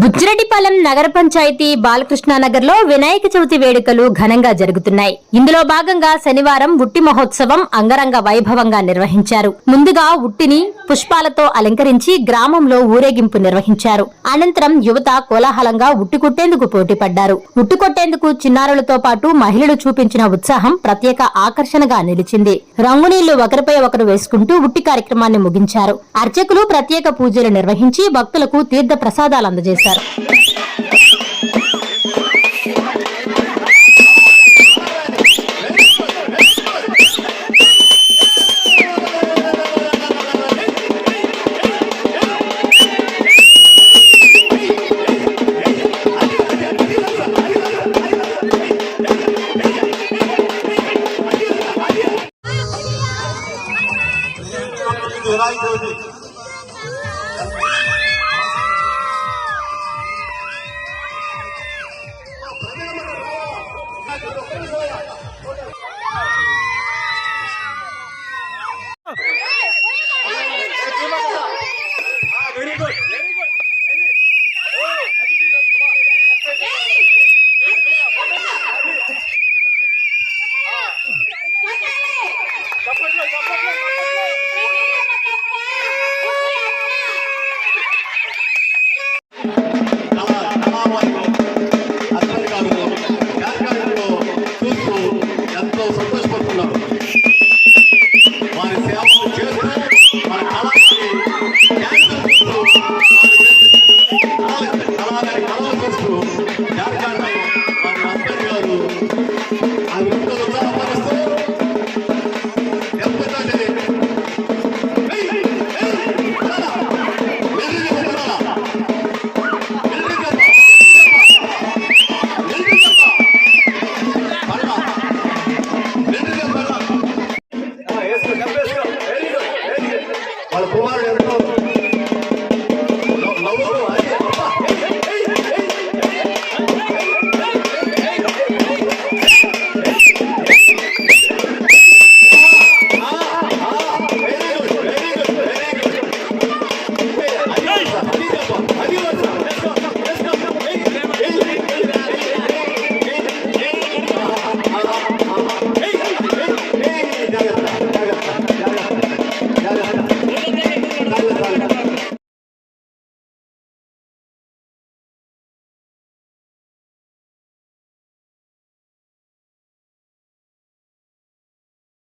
బుచ్చిరెడ్డిపాలెం నగర పంచాయతీ బాలకృష్ణానగర్లో వినాయక చవితి వేడుకలు ఘనంగా జరుగుతున్నాయి. ఇందులో భాగంగా శనివారం ఉట్టి మహోత్సవం అంగరంగ వైభవంగా నిర్వహించారు. ముందుగా ఉట్టిని పుష్పాలతో అలంకరించి గ్రామంలో ఊరేగింపు నిర్వహించారు. అనంతరం యువత కోలాహలంగా ఉట్టి కొట్టేందుకు పోటీ పడ్డారు ఉట్టి కొట్టేందుకు చిన్నారులతో పాటు మహిళలు చూపించిన ఉత్సాహం ప్రత్యేక ఆకర్షణగా నిలిచింది. రంగునీళ్ళు ఒకరిపై ఒకరు వేసుకుంటూ ఉట్టి కార్యక్రమాన్ని ముగించారు. అర్చకులు ప్రత్యేక పూజలు నిర్వహించి భక్తులకు తీర్థ ప్రసాదాలు అందజేశారు. వినాయక చవితి I like ಅವ್ರ ಕುಮಾರ್